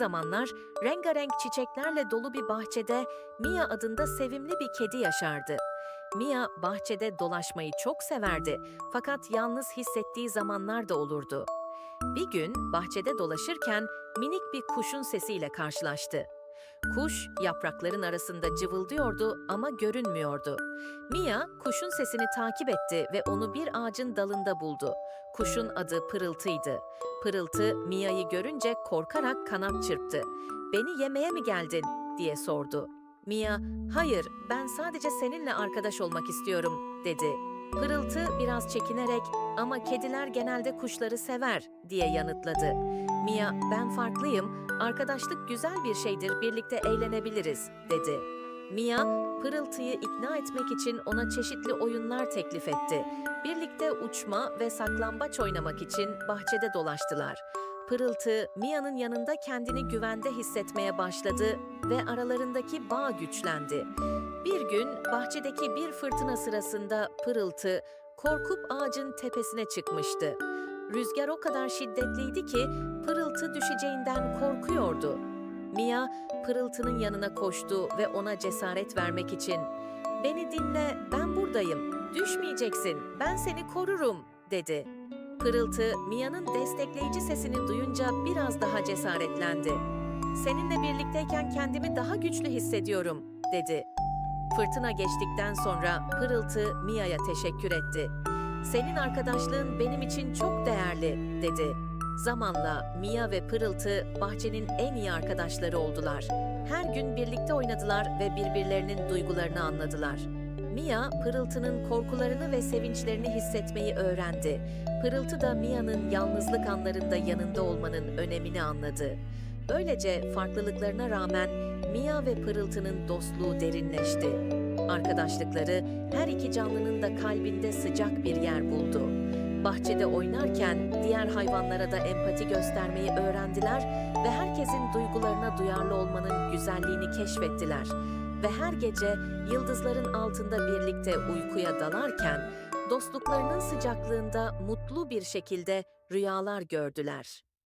zamanlar rengarenk çiçeklerle dolu bir bahçede Mia adında sevimli bir kedi yaşardı. Mia bahçede dolaşmayı çok severdi fakat yalnız hissettiği zamanlar da olurdu. Bir gün bahçede dolaşırken minik bir kuşun sesiyle karşılaştı. Kuş yaprakların arasında cıvıldıyordu ama görünmüyordu. Mia kuşun sesini takip etti ve onu bir ağacın dalında buldu. Kuşun adı Pırıltı'ydı. Pırıltı Mia'yı görünce korkarak kanat çırptı. "Beni yemeye mi geldin?" diye sordu. Mia, "Hayır, ben sadece seninle arkadaş olmak istiyorum." dedi. Pırıltı biraz çekinerek "Ama kediler genelde kuşları sever." diye yanıtladı. Mia, "Ben farklıyım. Arkadaşlık güzel bir şeydir. Birlikte eğlenebiliriz." dedi. Mia, Pırıltı'yı ikna etmek için ona çeşitli oyunlar teklif etti. Birlikte uçma ve saklambaç oynamak için bahçede dolaştılar. Pırıltı, Mia'nın yanında kendini güvende hissetmeye başladı ve aralarındaki bağ güçlendi. Bir gün bahçedeki bir fırtına sırasında Pırıltı, korkup ağacın tepesine çıkmıştı. Rüzgar o kadar şiddetliydi ki Pırıltı düşeceğinden korkuyordu. Mia, Pırıltı'nın yanına koştu ve ona cesaret vermek için "Beni dinle, ben buradayım. Düşmeyeceksin, ben seni korurum." dedi. Pırıltı, Mia'nın destekleyici sesini duyunca biraz daha cesaretlendi. "Seninle birlikteyken kendimi daha güçlü hissediyorum." dedi. Fırtına geçtikten sonra Pırıltı Mia'ya teşekkür etti. "Senin arkadaşlığın benim için çok değerli." dedi. Zamanla Mia ve Pırıltı bahçenin en iyi arkadaşları oldular. Her gün birlikte oynadılar ve birbirlerinin duygularını anladılar. Mia, Pırıltı'nın korkularını ve sevinçlerini hissetmeyi öğrendi. Pırıltı da Mia'nın yalnızlık anlarında yanında olmanın önemini anladı. Böylece farklılıklarına rağmen Mia ve Pırıltı'nın dostluğu derinleşti. Arkadaşlıkları her iki canlının da kalbinde sıcak bir yer buldu. Bahçede oynarken diğer hayvanlara da empati göstermeyi öğrendiler ve herkesin duygularına duyarlı olmanın güzelliğini keşfettiler. Ve her gece yıldızların altında birlikte uykuya dalarken dostluklarının sıcaklığında mutlu bir şekilde rüyalar gördüler.